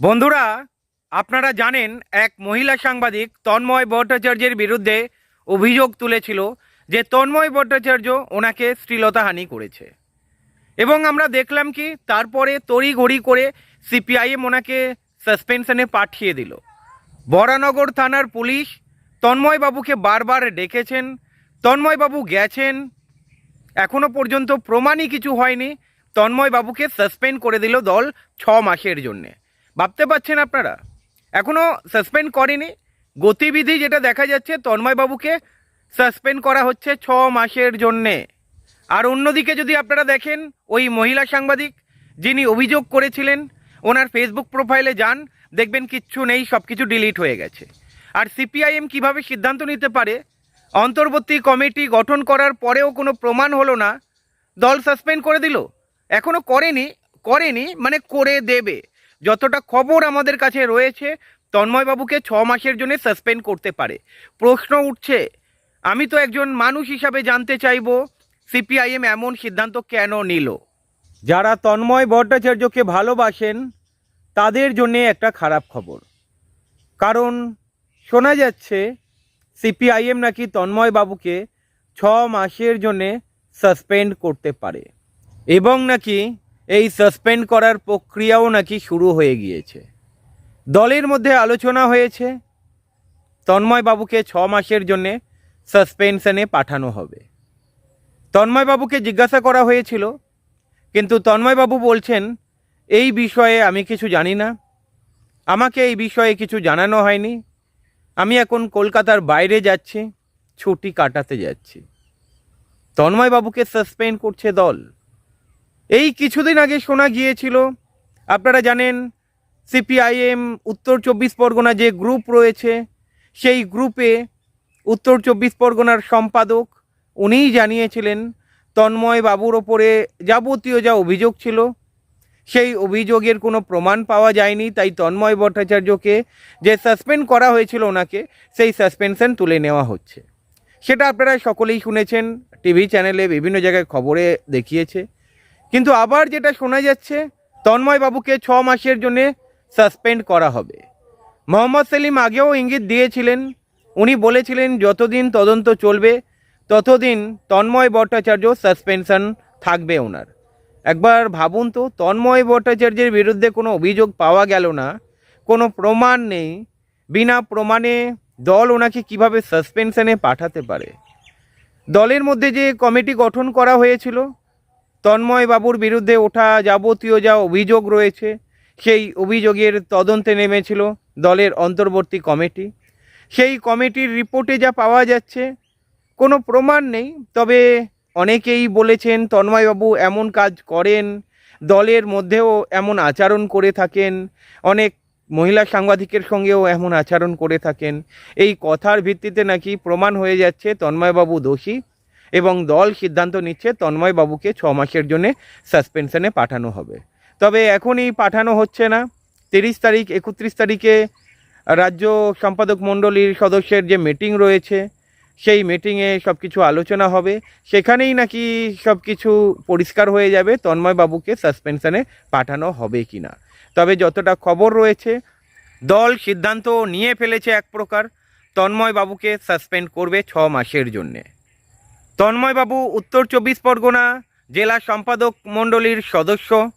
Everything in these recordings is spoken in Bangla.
বন্ধুরা, আপনারা জানেন এক মহিলা সাংবাদিক তন্ময় ভট্টাচার্যের বিরুদ্ধে অভিযোগ তুলেছিল যে তন্ময় ভট্টাচার্য ওনাকে শ্লীলতাহানি করেছে। এবং আমরা দেখলাম কি, তারপরে তড়িঘড়ি করে সিপিআইএম ওনাকে সাসপেনশনে পাঠিয়ে দিল। বরানগর থানার পুলিশ তন্ময়বাবুকে বারবার ডেকেছেন তন্ময়বাবু গেছেন, এখনও পর্যন্ত প্রমাণই কিছু হয়নি তন্ময়বাবুকে সাসপেন্ড করে দিল দল ছ মাসের জন্যে। ভাবতে পারছেন আপনারা? এখনও সাসপেন্ড করেনি। গতিবিধি যেটা দেখা যাচ্ছে, তন্ময়বাবুকে সাসপেন্ড করা হচ্ছে ছ মাসের জন্যে। আর অন্যদিকে যদি আপনারা দেখেন, ওই মহিলা সাংবাদিক যিনি অভিযোগ করেছিলেন, ওনার ফেসবুক প্রোফাইলে যান, দেখবেন কিচ্ছু নেই সব কিছু ডিলিট হয়ে গেছে। আর সিপিআইএম কীভাবে সিদ্ধান্ত নিতে পারে? অন্তর্বর্তী কমিটি গঠন করার পরেও কোনো প্রমাণ হলো না। দল সাসপেন্ড করে দিল। এখনও করেনি করেনি মানে করে দেবে। যতটা খবর আমাদের কাছে রয়েছে, তন্ময়বাবুকে ছ মাসের জন্য সাসপেন্ড করতে পারে। প্রশ্ন উঠছে, আমি তো একজন মানুষ হিসাবে জানতে চাইব, সিপিআইএম এমন সিদ্ধান্ত কেন নিল? যারা তন্ময় ভট্টাচার্যকে ভালোবাসেন, তাদের জন্য একটা খারাপ খবর। কারণ শোনা যাচ্ছে, সিপিআইএম নাকি তন্ময় বাবুকে ছ মাসের জন্যে সাসপেন্ড করতে পারে। এবং নাকি এই সাসপেন্ড করার প্রক্রিয়াও নাকি শুরু হয়ে গিয়েছে। দলের মধ্যে আলোচনা হয়েছে। তন্ময় বাবুকে ছ মাসের জন্যে সাসপেনশনে পাঠানো হবে। তন্ময় বাবুকে জিজ্ঞাসা করা হয়েছিল, কিন্তু তন্ময় বাবু বলছেন, এই বিষয়ে আমি কিছু জানি না। আমাকে এই বিষয়ে কিছু জানানো হয়নি। আমি এখন কলকাতার বাইরে যাচ্ছি, ছুটি কাটাতে যাচ্ছি। তন্ময় বাবুকে সাসপেন্ড করছে দল। এই কিছুদিন আগে শোনা গিয়েছিল, আপনারা জানেন, সিপিআইএম উত্তর চব্বিশ পরগনা যে গ্রুপ রয়েছে, সেই গ্রুপে উত্তর চব্বিশ পরগনার সম্পাদক উনিই জানিয়েছিলেন, তন্ময় বাবুর ওপরে যাবতীয় যা অভিযোগ ছিল, সেই অভিযোগের কোনো প্রমাণ পাওয়া যায়নি, তাই তন্ময় ভট্টাচার্যকে যে সাসপেন্ড করা হয়েছিল ওনাকে, সেই সাসপেনশন তুলে নেওয়া হচ্ছে। সেটা আপনারা সকলেই শুনেছেন, টিভি চ্যানেলে বিভিন্ন জায়গায় খবরে দেখিয়েছে। কিন্তু আবার যেটা শোনা যাচ্ছে, তন্ময় বাবুকে ছ মাসের জন্যে সাসপেন্ড করা হবে। মোহাম্মদ সেলিম আগেও ইঙ্গিত দিয়েছিলেন, উনি বলেছিলেন, যতদিন তদন্ত চলবে, ততদিন তন্ময় ভট্টাচার্য সাসপেনশন থাকবে ওনার। একবার ভাবুন তো, তন্ময় ভট্টাচার্যের বিরুদ্ধে কোনো অভিযোগ পাওয়া গেল না, কোনো প্রমাণ নেই, বিনা প্রমাণে দল ওনাকে কীভাবে সাসপেনশনে পাঠাতে পারে? দলের মধ্যে যে কমিটি গঠন করা হয়েছিল তন্ময় বাবুর বিরুদ্ধে ওঠা যাবতীয় যা অভিযোগ রয়েছে, সেই অভিযোগের তদন্তে নেমেছিল দলের অন্তর্বর্তী কমিটি। সেই কমিটির রিপোর্টে যা পাওয়া যাচ্ছে, কোনো প্রমাণ নেই। তবে অনেকেই বলেছেন, তন্ময়বাবু এমন কাজ করেন, দলের মধ্যেও এমন আচরণ করে থাকেন, অনেক মহিলা সাংবাদিকের সঙ্গেও এমন আচরণ করে থাকেন। এই কথার ভিত্তিতে নাকি প্রমাণ হয়ে যাচ্ছে, তন্ময়বাবু দোষী। এবং দল সিদ্ধান্ত নিচ্ছে তন্ময়বাবুকে ছ মাসের জন্য সাসপেনশনে পাঠানো হবে। তবে এখনই পাঠানো হচ্ছে না। তিরিশ তারিখ, একত্রিশ তারিখে রাজ্য সম্পাদক মণ্ডলীর সদস্যের যে মিটিং রয়েছে, সেই মিটিংয়ে সব কিছু আলোচনা হবে। সেখানেই নাকি সব কিছু পরিষ্কার হয়ে যাবে তন্ময় বাবুকে সাসপেনশনে পাঠানো হবে কি না তবে যতটা খবর রয়েছে, দল সিদ্ধান্ত নিয়ে ফেলেছে এক প্রকার তন্ময় বাবুকে সাসপেন্ড করবে ছ মাসের জন্যে। তন্ময়বাবু উত্তর চব্বিশ পরগনা জেলা সম্পাদক মণ্ডলীর সদস্য।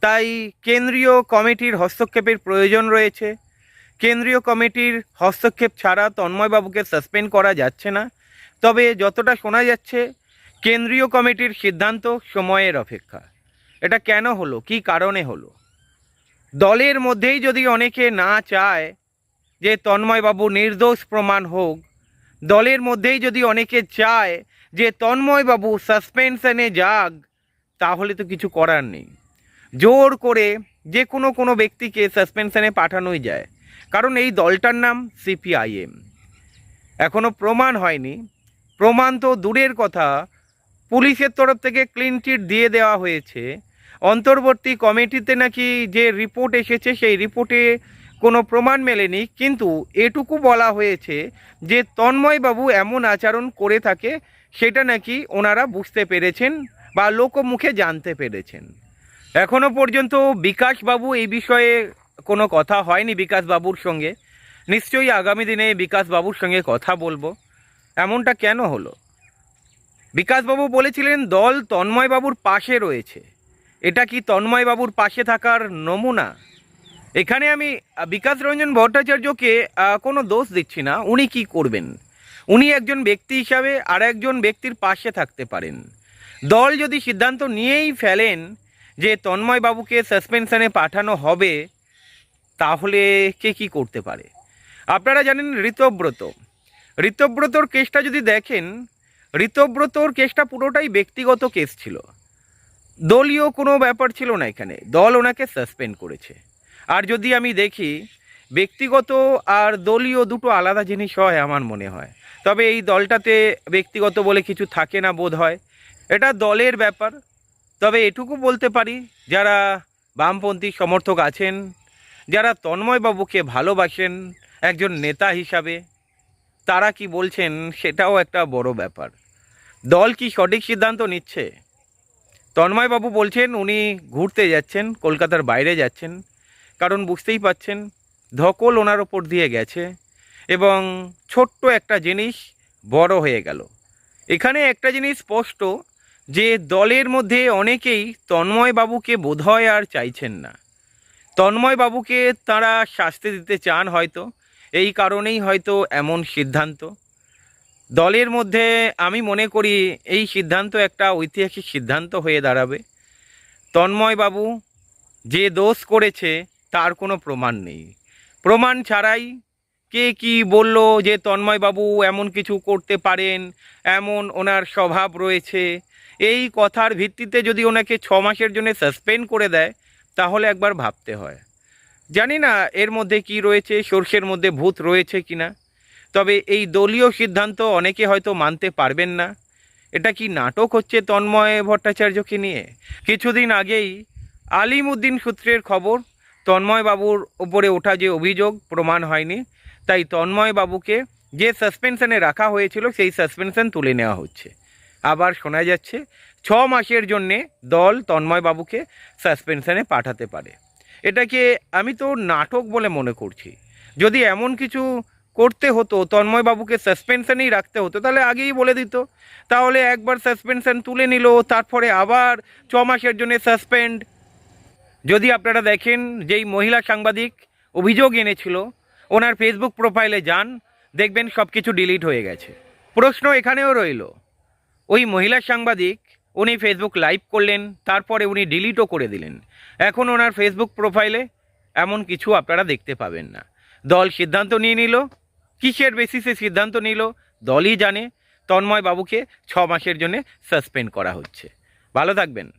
তাই কেন্দ্রীয় কমিটির হস্তক্ষেপের প্রয়োজন রয়েছে। কেন্দ্রীয় কমিটির হস্তক্ষেপ ছাড়া তন্ময়বাবুকে সাসপেন্ড করা যাচ্ছে না। তবে যতটা শোনা যাচ্ছে, কেন্দ্রীয় কমিটির সিদ্ধান্ত সময়ের অপেক্ষা। এটা কেন হলো? কি কারণে হলো? দলের মধ্যেই যদি অনেকে না চায় যে তন্ময়বাবু নির্দোষ প্রমাণ হোক, দলের মধ্যেই যদি অনেকে চায় যে তন্ময়বাবু সাসপেনশনে যাক তাহলে তো কিছু করার নেই। জোর করে যে কোনো কোনো ব্যক্তিকে সাসপেনশনে পাঠানোই যায়। কারণ এই দলটার নাম সিপিআইএম এখনও প্রমাণ হয়নি। প্রমাণ তো দূরের কথা। পুলিশের তরফ থেকে ক্লিন চিট দিয়ে দেওয়া হয়েছে। অন্তর্বর্তী কমিটিতে নাকি যে রিপোর্ট এসেছে, সেই রিপোর্টে কোনো প্রমাণ মেলেনি, কিন্তু এটুকু বলা হয়েছে যে তন্ময়বাবু এমন আচরণ করে থাকে, সেটা নাকি ওনারা বুঝতে পেরেছেন বা লোকমুখে জানতে পেরেছেন। এখনও পর্যন্ত বিকাশবাবু এই বিষয়ে কোনো কথা হয়নি বিকাশ বাবুর সঙ্গে। নিশ্চয়ই আগামী দিনে বিকাশ বাবুর সঙ্গে কথা বলব। এমনটা কেন হলো? বিকাশবাবু বলেছিলেন, দল তন্ময়বাবুর পাশে রয়েছে। এটা কি তন্ময়বাবুর পাশে থাকার নমুনা? এখানে আমি বিকাশ রঞ্জন ভট্টাচার্যকে কোনো দোষ দিচ্ছি না। উনি কি করবেন? উনি একজন ব্যক্তি হিসাবে আর একজন ব্যক্তির পাশে থাকতে পারেন। দল যদি সিদ্ধান্ত নিয়েই ফেলেন যে তন্ময়বাবুকে সাসপেনশনে পাঠানো হবে, তাহলে কে কি করতে পারে? আপনারা জানেন ঋতব্রত। ঋতব্রতর কেসটা যদি দেখেন, ঋতব্রতর কেসটা পুরোটাই ব্যক্তিগত কেস ছিল। দলীয় কোনো ব্যাপার ছিল না এখানে। দল ওনাকে সাসপেন্ড করেছে। আর যদি আমি দেখি, ব্যক্তিগত আর দলীয় দুটো আলাদা জিনিস হয় আমার মনে হয়। তবে এই দলটাতে ব্যক্তিগত বলে কিছু থাকে না বোধ হয়। এটা দলের ব্যাপার। তবে এটুকু বলতে পারি, যারা বামপন্থী সমর্থক আছেন, যারা তন্ময়বাবুকে ভালোবাসেন একজন নেতা হিসাবে, তারা কি বলছেন সেটাও একটা বড় ব্যাপার। দল কি সঠিক সিদ্ধান্ত নিচ্ছে? তন্ময়বাবু বলছেন উনি ঘুরতে যাচ্ছেন, কলকাতার বাইরে যাচ্ছেন। কারণ বুঝতেই পাচ্ছেন, ধকল ওনার ওপর দিয়ে গেছে এবং ছোট্ট একটা জিনিস বড় হয়ে গেল। এখানে একটা জিনিস স্পষ্ট যে দলের মধ্যে অনেকেই তন্ময়বাবুকে বোধহয় আর চাইছেন না। তন্ময়বাবুকে তারা শাস্তি দিতে চান হয়তো, এই কারণেই হয়তো এমন সিদ্ধান্ত। দলের মধ্যে আমি মনে করি এই সিদ্ধান্ত একটা ঐতিহাসিক সিদ্ধান্ত হয়ে দাঁড়াবে। তন্ময়বাবু যে দোষ করেছে তার কোনো প্রমাণ নেই। প্রমাণ ছাড়াই কে কি বলল যে তন্ময়বাবু এমন কিছু করতে পারেন, এমন ওনার স্বভাব রয়েছে। এই কথার ভিত্তিতে যদি ওনাকে ছ মাসের জন্য সাসপেন্ড করে দেয়, তাহলে একবার ভাবতে হয়। জানি না এর মধ্যে কি রয়েছে, সর্ষের মধ্যে ভূত রয়েছে কিনা তবে এই দলীয় সিদ্ধান্ত অনেকে হয়তো মানতে পারবেন না। এটা কি নাটক হচ্ছে তন্ময় ভট্টাচার্যকে নিয়ে? কিছুদিন আগেই আলিম উদ্দিন সূত্রের খবর তন্ময় বাবুর ওপরে ওঠা যে অভিযোগ প্রমাণ হয়নি, তাই তন্ময় বাবুকে যে সাসপেনশনে রাখা হয়েছিল সেই সাসপেনশন তুলে নেওয়া হচ্ছে। আবার শোনা যাচ্ছে, ছ মাসের জন্যে দল তন্ময় বাবুকে সাসপেনশনে পাঠাতে পারে। এটাকে আমি তো নাটক বলে মনে করছি। যদি এমন কিছু করতে হতো তন্ময় বাবুকে সাসপেনশনেই রাখতে হতো, তাহলে আগেই বলে দিত। তাহলে একবার সাসপেনশন তুলে নিল, তারপরে আবার ছ মাসের জন্য সাসপেন্ড যদি আপনারা দেখেন যেই মহিলা সাংবাদিক অভিযোগ এনেছিল, ওনার ফেসবুক প্রোফাইলে যান, দেখবেন সব কিছু ডিলিট হয়ে গেছে। প্রশ্ন এখানেও রইল, ওই মহিলা সাংবাদিক উনি ফেসবুক লাইভ করলেন, তারপরে উনি ডিলিটও করে দিলেন। এখন ওনার ফেসবুক প্রোফাইলে এমন কিছু আপনারা দেখতে পাবেন না। দল সিদ্ধান্ত নিয়ে নিল, কিসের বেসিসে সিদ্ধান্ত নিল, দলই জানে, তন্ময় বাবুকে ছ মাসের জন্য সাসপেন্ড করা হচ্ছে। ভালো থাকবেন।